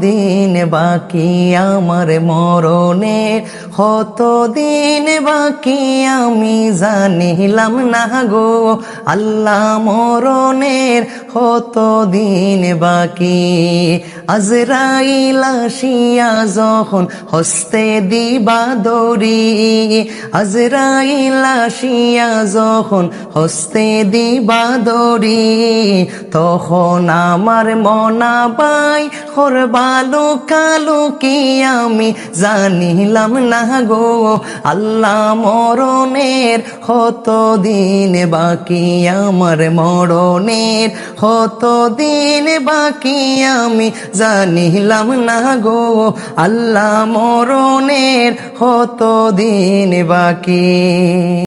দিন বাকি আমার মরণের কত দিন বাকি আমি জানিলাম না গো আল্লাহ মরণের দিন বাকি? আজরাইল আসিয়া যখন হস্তে দিবা দরি আজরাইল আসিয়া যখন হস্তে দিবা দরি তখন আমার মনা বাই হরবালো কালো কি আমি জানিলাম না গো। আল্লাহ মরণের হত দিন বাকি, আমার মরণের হত দিন বাকি, আমি জানিলাম না গো। আল্লাহ মরণের হত দিন বাকি।